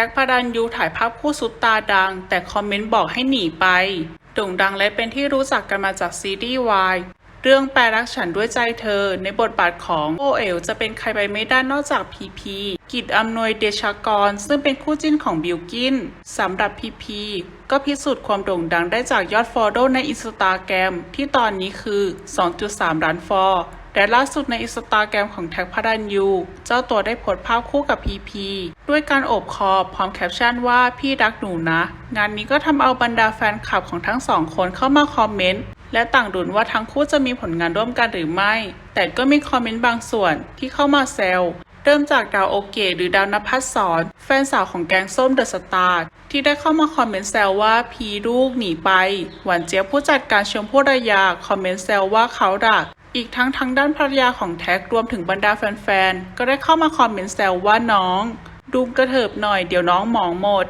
ท็กพระดันยูถ่ายภาพคู่ซุปตาดัง แต่คอมเมนต์บอกให้หนีไปโด่งดังและเป็นที่รู้จักกันมาจากซีรีส์วายเรื่องแปลรักฉันด้วยใจเธอ ในบทบาทของโอเอ๋วจะเป็นใครไปไม่ได้นอกจากพีพีกิจอำนวยเดชากร ซึ่งเป็นคู่จิ้นของบิลกินสำหรับพีพีก็พิสูจน์ความโด่งดังได้จากยอดฟอลโล่ในอินสตาแกรมที่ตอนนี้คือ 2.3 ล้านฟอล และล่าสุดในอินสตาแกรมของแท็กพระดันยู เจ้าตัวได้โพสต์ภาพคู่กับพีพีด้วยการโอบคอพร้อมแคปชั่นว่าพี่รักหนูนะ งานนี้ก็ทำเอาบรรดาแฟนคลับของทั้งสองคนเข้ามาคอมเมนต์และต่างดุนว่าทั้งคู่จะมีผลงานร่วมกันหรือไม่ แต่ก็มีคอมเมนต์บางส่วนที่เข้ามาแซว เริ่มจากดาวโอเกะหรือดาวนภัสสอนแฟนสาวของแกงส้มเดอะสตาร์ที่ได้เข้ามาคอมเมนต์แซวว่าพีลูกหนีไป หวานเจี๊ยบผู้จัดการชมพู่ระยาคอมเมนต์แซวว่าเขาดักอีกทั้งทางด้านภรรยาของแท็กรวมถึงบรรดาแฟนๆ ก็ได้เข้ามาคอมเมนต์แซวว่าน้อง ดูกระเถิบหน่อยเดี๋ยวน้องหมองหมด